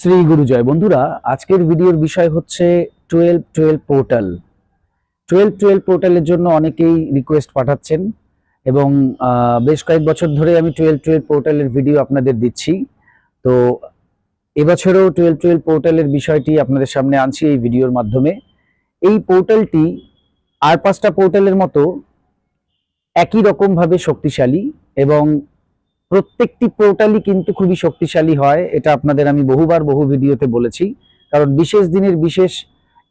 শ্রী গুরুজয় বন্ধুরা, আজকের ভিডিওর বিষয় হচ্ছে twelve twelve portal twelve twelve পোর্টালের জন্য অনেকেই রিকোয়েস্ট পাঠাচ্ছেন এবং বেশ কয়েক বছর ধরে আমি টুয়েলভ টুয়েলভ পোর্টালের ভিডিও আপনাদের দিচ্ছি। তো এবছরও টুয়েলভ টুয়েলভ পোর্টালের বিষয়টি আপনাদের সামনে আনছি এই ভিডিওর মাধ্যমে। এই পোর্টালটি আর পাঁচটা পোর্টালের মতো একই রকম ভাবে শক্তিশালী এবং প্রত্যেকটি পোর্টালই কিন্তু খুবই শক্তিশালী হয়, এটা আপনাদের আমি বহুবার বহু ভিডিওতে বলেছি। কারণ বিশেষ দিনের বিশেষ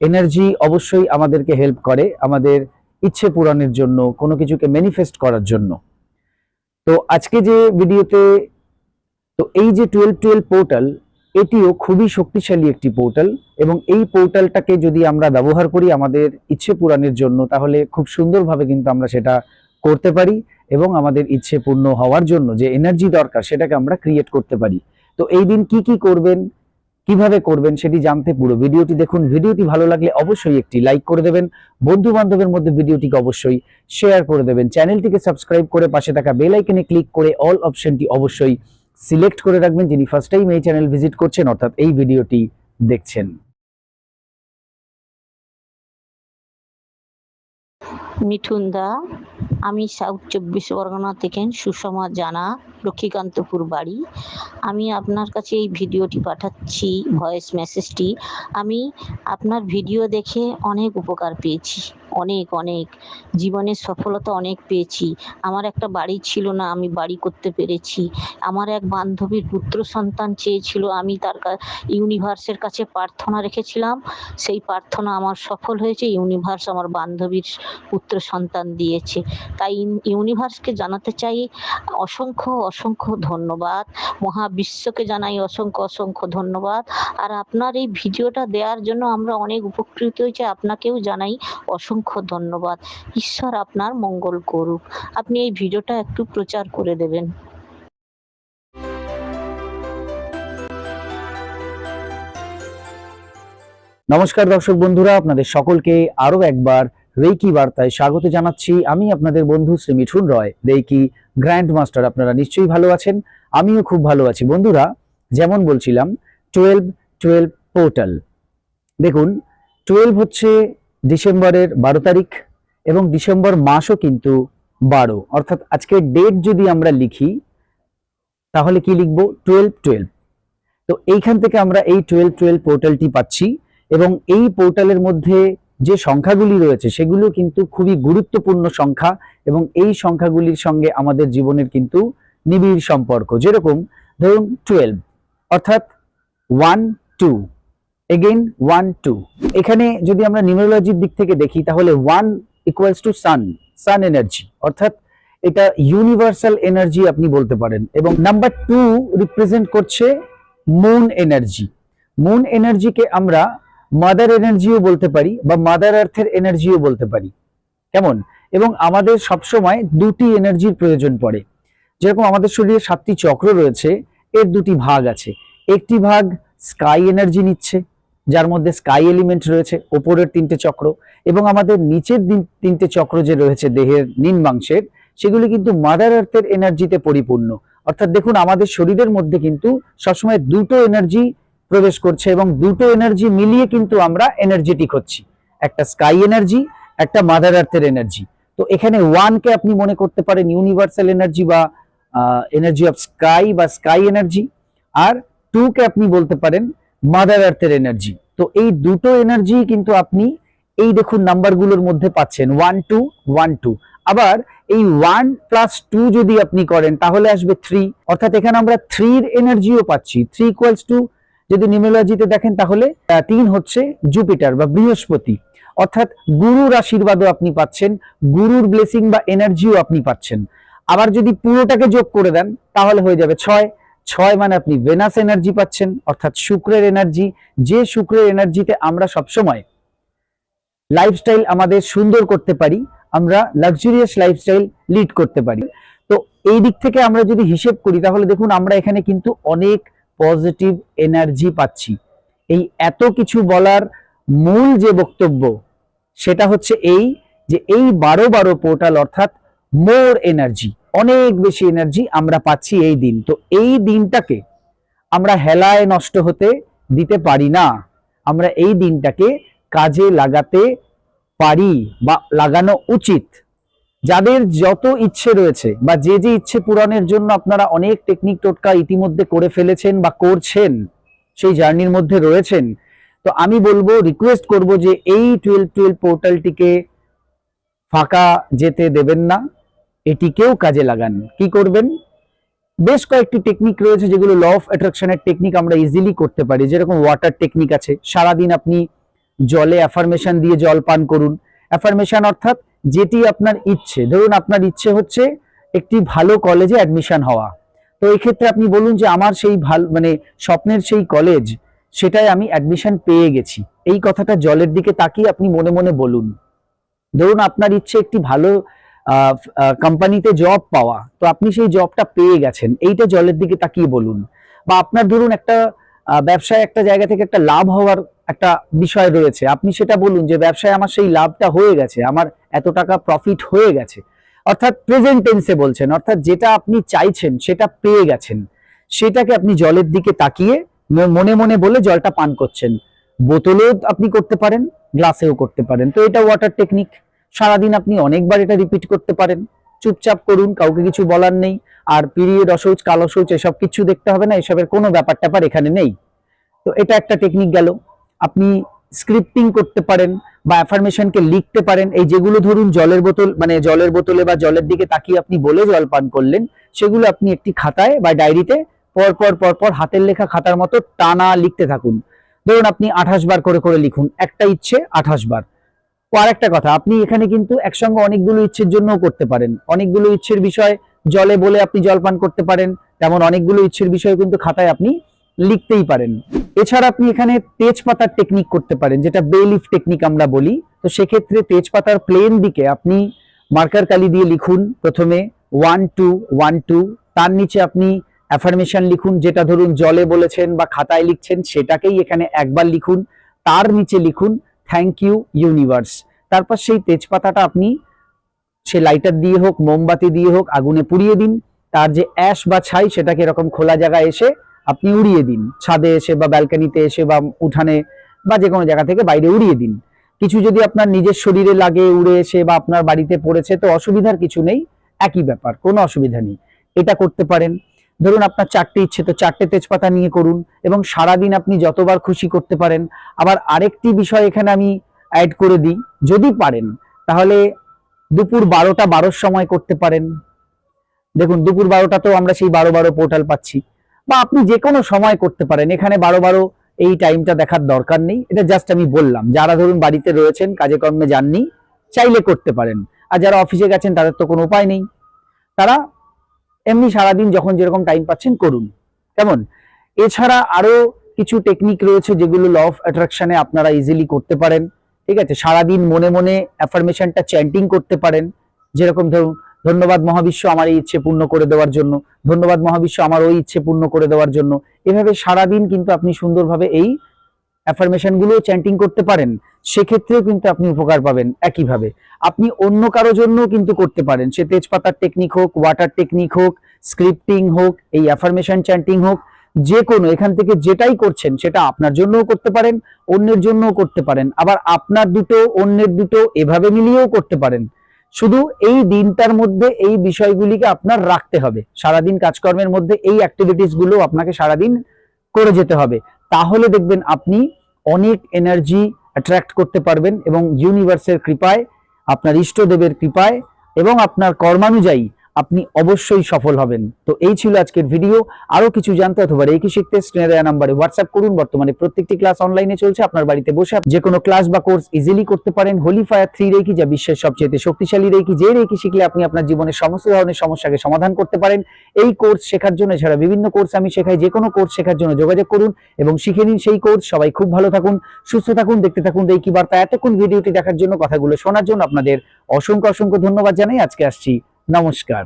এনার্জি অবশ্যই আমাদেরকে হেল্প করে আমাদের ইচ্ছে পূরণের জন্য, কোনো কিছুকে ম্যানিফেস্ট করার জন্য। তো আজকে যে ভিডিওতে, তো এই যে টুয়েলভ টুয়েলভ পোর্টাল এটিও খুবই শক্তিশালী একটি পোর্টাল এবং এই পোর্টালটাকে যদি আমরা ব্যবহার করি আমাদের ইচ্ছে পূরণের জন্য, তাহলে খুব সুন্দরভাবে কিন্তু আমরা সেটা করতে পারি এবং আমাদের ইচ্ছে পূর্ণ হওয়ার জন্য যে এনার্জি দরকার সেটাকে আমরা ক্রিয়েট করতে পারি। তো এই দিন কি কি করবেন, কীভাবে করবেন সেটি জানতে পুরো ভিডিওটি দেখুন। ভিডিওটি ভালো লাগলে অবশ্যই একটি লাইক করে দেবেন। বন্ধু বান্ধবের মধ্যে ভিডিওটিকে অবশ্যই শেয়ার করে দেবেন। চ্যানেলটিকে সাবস্ক্রাইব করে পাশে থাকা বেল আইকনে ক্লিক করে অল অপশনটি অবশ্যই সিলেক্ট করে রাখবেন। যিনি ফার্স্ট টাইম এই চ্যানেল ভিজিট করছেন, অর্থাৎ এই ভিডিওটি দেখছেন। মিঠুন দা আমি সাউথ চব্বিশ পরগনা থেকে সুষমা জানা, লক্ষ্মীকান্তপুর বাড়ি। আমি আপনার কাছে এই ভিডিওটি পাঠাচ্ছি ভয়েস মেসেজটি আমি আপনার ভিডিও দেখে অনেক উপকার পেয়েছি। অনেক অনেক। জীবনের সফলতা অনেক পেয়েছি। আমার একটা বাড়ি ছিল না, আমি বাড়ি করতে পেরেছি। আমার এক বান্ধবীর পুত্র সন্তান চেয়েছিল, আমি তার ইউনিভার্সের কাছে প্রার্থনা রেখেছিলাম। সেই প্রার্থনা আমার সফল হয়েছে, ইউনিভার্স আমার বান্ধবীর পুত্র সন্তান দিয়েছে। তাই ইউনিভার্সকে জানাতে চাই, অসংখ্য অসংখ্য ধন্যবাদ। মহাবিশ্বকে জানাই অসংখ্য অসংখ্য ধন্যবাদ। আর আপনার এই ভিডিওটা দেওয়ার জন্য আমরা অনেক উপকৃত হয়েছি, আপনাকেও জানাই অসংখ্য ধন্যবাদ। ঈশ্বর আপনার মঙ্গল করুক। আপনি এই ভিডিওটা একটু প্রচার করে দেবেন। নমস্কার দর্শক বন্ধুরা, আপনাদের সকলকে আরও একবার রেকি বার্তায় স্বাগত জানাচ্ছি। আমি আপনাদের বন্ধু Shri Mithun Roy reiki grand master আপনারা নিশ্চয়ই ভালো আছেন, আমিও খুব ভালো আছি। বন্ধুরা, যেমন বলছিলাম, টুয়েলভ টুয়েলভ পোর্টাল। দেখুন, টুয়েলভ হচ্ছে ডিসেম্বরের বারো তারিখ এবং ডিসেম্বর মাসও কিন্তু বারো। অর্থাৎ আজকের ডেট যদি আমরা লিখি, তাহলে কি লিখব? টুয়েলভ টুয়েলভ তো এইখান থেকে আমরা এই টুয়েলভ টুয়েলভ পোর্টালটি পাচ্ছি এবং এই পোর্টালের মধ্যে যে সংখ্যাগুলি রয়েছে, সেগুলো কিন্তু খুবই গুরুত্বপূর্ণ সংখ্যা এবং এই সংখ্যাগুলির সঙ্গে আমাদের জীবনের কিন্তু নিবিড় সম্পর্ক। যেরকম ধরুন টুয়েলভ অর্থাৎ one two again one two এখানে যদি আমরা নিউমেরোলজির দিক থেকে দেখি, তাহলে one equals to sun sun energy অর্থাৎ এটা ইউনিভার্সাল এনার্জি আপনি বলতে পারেন। এবং নাম্বার টু রিপ্রেজেন্ট করছে মুন এনার্জি মুন এনার্জিকে আমরা মাদার এনার্জিও বলতে পারি বা মাদার আর্থের এনার্জিও বলতে পারি। কেমন? এবং আমাদের সবসময় দুটি এনার্জির প্রয়োজন পড়ে। যেরকম আমাদের শরীরে সাতটি চক্র রয়েছে, এর দুটি ভাগ আছে। একটি ভাগ স্কাই এনার্জি নিচ্ছে যার মধ্যে স্কাই এলিমেন্ট রয়েছে, ওপরের তিনটে চক্র এবং আমাদের নিচের তিনটে চক্র যে রয়েছে দেহের নিম্নাংশের সেগুলি কিন্তু মাদার আর্থের এনার্জিতে পরিপূর্ণ। অর্থাৎ দেখুন, আমাদের শরীরের মধ্যে কিন্তু সবসময় দুটো এনার্জি প্রবেশ করছে এবং দুটো এনার্জি মিলিয়ে কিন্তু আমরা এনার্জেটিক হচ্ছি। একটা স্কাই এনার্জি, একটা মাদার আর্থের এনার্জি। তো এখানে ওয়ানকে আপনি মনে করতে পারেন ইউনিভার্সাল এনার্জি বা এনার্জি অফ স্কাই বা স্কাই এনার্জি। আর টু কে আপনি বলতে পারেন মাদার আর্থের এনার্জি তো এই দুটো এনার্জি কিন্তু আপনি এই দেখুন নাম্বারগুলোর মধ্যে পাচ্ছেন। ওয়ান টু ওয়ান টু আবার এই ওয়ান প্লাস টু যদি আপনি করেন, তাহলে আসবে থ্রি অর্থাৎ এখানে আমরা থ্রির এনার্জিও পাচ্ছি। থ্রি ইকুয়ালস টু যদি নিউমেরোলজিতে দেখেন, তাহলে তিন হচ্ছে জুপিটার বা বৃহস্পতি। অর্থাৎ গুরুর আশীর্বাদও আপনি পাচ্ছেন। গুরুর ব্লেসিং বা এনার্জিও আপনি পাচ্ছেন। আবার যদি পুরোটাকে যোগ করে দেন, তাহলে হয়ে যাবে ছয়। ছয় মানে আপনি ভেনাস এনার্জি পাচ্ছেন, অর্থাৎ শুক্রের এনার্জি যে শুক্রের এনার্জিতে আমরা সবসময় লাইফস্টাইল আমাদের সুন্দর করতে পারি, আমরা লাক্সারিয়াস লাইফস্টাইল লিড করতে পারি। তো এই দিক থেকে আমরা যদি হিসেব করি, তাহলে দেখুন আমরা এখানে কিন্তু অনেক পজিটিভ এনার্জি পাচ্ছি। এই এত কিছু বলার মূল যে বক্তব্য, সেটা হচ্ছে এই যে এই বারো বারো পোর্টাল অর্থাৎ মোর এনার্জি অনেক বেশি এনার্জি আমরা পাচ্ছি এই দিন। তো এই দিনটাকে আমরা হেলায় নষ্ট হতে দিতে পারি না। আমরা এই দিনটাকে কাজে লাগাতে পারি বা লাগানো উচিত। যাদের যত ইচ্ছে রয়েছে বা যে যে ইচ্ছে পূরণের জন্য আপনারা অনেক টেকনিক টোটকা ইতিমধ্যে করে ফেলেছেন বা করছেন, সেই জার্নির মধ্যে রয়েছেন, তো আমি বলব রিকোয়েস্ট করব যে এই টুয়েলভ টুয়েলভ পোর্টালটিকে ফাঁকা যেতে দেবেন না। এটিকেও কাজে লাগান। কি করবেন? বেশ কয়েকটি টেকনিক রয়েছে যেগুলো ল অফ অ্যাট্রাকশনের টেকনিক আমরা ইজিলি করতে পারি। যেরকম ওয়াটার টেকনিক আছে। সারাদিন আপনি জলে অ্যাফার্মেশন দিয়ে জল পান করুন। অ্যাফার্মেশন অর্থাৎ যেটি আপনার ইচ্ছে। ধরুন আপনার ইচ্ছে হচ্ছে একটি ভালো কলেজে অ্যাডমিশন হওয়া। তো এই ক্ষেত্রে আপনি বলুন যে আমার সেই ভালো মানে স্বপ্নের সেই কলেজ সেটাই আমি অ্যাডমিশন পেয়ে গেছি। এই কথাটা জলের দিকে তাকিয়ে আপনি মনে মনে বলুন। ধরুন আপনার ইচ্ছে একটি ভালো কোম্পানিতে জব পাওয়া, তো আপনি সেই জবটা পেয়ে গেছেন, এইটা জলের দিকে তাকিয়ে বলুন। বা আপনার ধরুন একটা ব্যবসায় একটা জায়গা থেকে একটা লাভ হওয়ার একটা বিষয় রয়েছে, আপনি সেটা বলুন যে ব্যবসায় আমার সেই লাভটা হয়ে গেছে, আমার এত টাকা প্রফিট হয়ে গেছে। অর্থাৎ প্রেজেন্ট টেন্সে বলছেন, অর্থাৎ যেটা আপনি চাইছেন, সেটা পেয়ে গেছেন। সেটাকে আপনি জলের দিকে তাকিয়ে মনে মনে বলে জলটা পান করছেন। বোতলেও আপনি করতে পারেন, গ্লাসেও করতে পারেন। তো এটা ওয়াটার টেকনিক সারাদিন আপনি অনেকবার এটা রিপিট করতে পারেন। চুপচাপ করুন, কাউকে কিছু বলার নেই। আর পিরিয়ড অসৌচ কালো শৌচ এসব কিছু দেখতে হবে না, এসবের কোনো ব্যাপার ট্যাপার এখানে নেই। তো এটা একটা টেকনিক গেল। আপনি স্ক্রিপ্টিং করতে পারেন বা অ্যাফার্মেশনকে লিখতে পারেন। এই যেগুলো ধরুন জলের বোতল মানে জলের বোতলে বা জলের দিকে তাকিয়ে আপনি বলে জল পান করলেন, সেগুলো আপনি একটি খাতায় বা ডায়েরিতে পর পর পর পর হাতের লেখা খাতার মতো টানা লিখতে থাকুন। ধরুন আপনি আঠাশ বার করে করে লিখুন। একটা ইচ্ছে আঠাশ বার। আরেকটা কথা, আপনি এখানে কিন্তু একসঙ্গে অনেকগুলো ইচ্ছের জন্যও করতে পারেন। অনেকগুলো ইচ্ছের বিষয় জলে বলে আপনি জলপান করতে পারেন, তেমন অনেকগুলো ইচ্ছের বিষয় কিন্তু খাতায় আপনি লিখতেই পারেন। এছাড়া আপনি এখানে তেজপাতার টেকনিক করতে পারেন, যেটা বেলিফ টেকনিক আমরা বলি। তো সেক্ষেত্রে তেজপাতার প্লেন দিকে আপনি মার্কার কালি দিয়ে লিখুন, প্রথমে ওয়ান টু ওয়ান টু তার নিচে আপনি অ্যাফার্মেশন লিখুন, যেটা ধরুন জলে বলেছেন বা খাতায় লিখছেন, সেটাকেই এখানে একবার লিখুন, তার নিচে লিখুন থ্যাংক ইউ ইউনিভার্স। তারপর সেই তেজপাতাটা আপনি সে লাইটার দিয়ে হোক, মোমবাতি দিয়ে হোক, আগুনে পুড়িয়ে দিন। তার যে অ্যাশ বা ছাই, সেটাকে এরকম খোলা জায়গায় এসে আপনি উড়িয়ে দিন। ছাদে এসে বা ব্যালকানিতে এসে বা উঠানে বা যে কোনো জায়গা থেকে বাইরে উড়িয়ে দিন। কিছু যদি আপনার নিজের শরীরে লাগে, উড়ে এসে বা আপনার বাড়িতে পড়েছে, তো অসুবিধার কিছু নেই। একই ব্যাপার, কোনো অসুবিধা নেই। এটা করতে পারেন। ধরুন আপনার চারটে ইচ্ছে, তো চারটে তেজপাতা নিয়ে করুন এবং সারাদিন আপনি যতবার খুশি করতে পারেন। আবার আরেকটি বিষয় এখানে আমি অ্যাড করে দিই, যদি পারেন, তাহলে দুপুর বারোটা, বারোর সময় করতে পারেন। দেখুন, দুপুর বারোটা তো আমরা সেই বারো বারো পোর্টাল পাচ্ছি। বা আপনি যে কোনো সময় করতে পারেন, এখানে বারো বারো এই টাইমটা দেখার দরকার নেই। এটা জাস্ট আমি বললাম, যারা ধরুন বাড়িতে রয়েছেন, কাজে কর্মে যাননি, চাইলে করতে পারেন। আর যারা অফিসে গেছেন, তাদের তো কোনো উপায় নেই। তারা এমনি সারাদিন যখন যেরকম টাইম পাচ্ছেন করুন। কেমন? এছাড়া আরও কিছু টেকনিক রয়েছে যেগুলো ল অফ অ্যাট্রাকশনে আপনারা ইজিলি করতে পারেন। ঠিক আছে? সারাদিন মনে মনে অ্যাফার্মেশনটা চ্যান্টিং করতে পারেন। যেরকম ধরুন, ধন্যবাদ মহাবিশ্ব আমার এই ইচ্ছে পূর্ণ করে দেওয়ার জন্য। ধন্যবাদ মহাবিশ্ব আমার ওই ইচ্ছে পূর্ণ করে দেওয়ার জন্য। এভাবে সারাদিন কিন্তু আপনি সুন্দরভাবে এই অ্যাফার্মেশনগুলো চ্যান্টিং করতে পারেন, সেক্ষেত্রেও কিন্তু আপনি উপকার পাবেন একইভাবে। আপনি অন্য কারও জন্য কিন্তু করতে পারেন, সে তেজপাতার টেকনিক হোক ওয়াটার টেকনিক হোক স্ক্রিপ্টিং হোক, এই অ্যাফার্মেশন চ্যান্টিং হোক, যে কোনো, এখান থেকে যেটাই করছেন, সেটা আপনার জন্যও করতে পারেন, অন্যের জন্যও করতে পারেন। আবার আপনার দুটো, অন্যের দুটো, এভাবে মিলিয়েও করতে পারেন। শুধু এই দিনটার মধ্যে এই বিষয়গুলিকে আপনার রাখতে হবে। সারাদিন কাজকর্মের মধ্যে এই অ্যাক্টিভিটিসগুলো আপনাকে সারাদিন করে যেতে হবে। তাহলে দেখবেন আপনি অনেক এনার্জি অ্যাট্রাক্ট করতে পারবেন এবং ইউনিভার্সের কৃপায় আপনার ইষ্টদেবের কৃপায় এবং আপনার কর্মানুযায়ী আপনি অবশ্যই সফল হবেন। তো এই ছিল আজকের ভিডিও আরও কিছু জানতে অথবা রেকি শিখতে দেওয়া নাম্বারে হোয়াটসঅ্যাপ করুন। বর্তমানে প্রত্যেকটি ক্লাস অনলাইনে চলছে। আপনার বাড়িতে বসে যে কোনো ক্লাস বা কোর্স ইজিলি করতে পারেন। হোলি ফায়ার থ্রি রেকি যা বিশ্বের সবচেয়ে শক্তিশালী রেকি যে রেকি শিখলে আপনি আপনার জীবনের সমস্ত ধরনের সমস্যাকে সমাধান করতে পারেন। এই কোর্স শেখার জন্য, এছাড়া বিভিন্ন কোর্স আমি শেখাই। যে কোনো কোর্স শেখার জন্য যোগাযোগ করুন এবং শিখে নিন সেই কোর্স সবাই খুব ভালো থাকুন, সুস্থ থাকুন, দেখতে থাকুন রেকি বার্তা। এতক্ষণ ভিডিওটি দেখার জন্য, কথাগুলো শোনার জন্য আপনাদের অসংখ্য অসংখ্য ধন্যবাদ জানাই। আজকে আসছি নমস্কার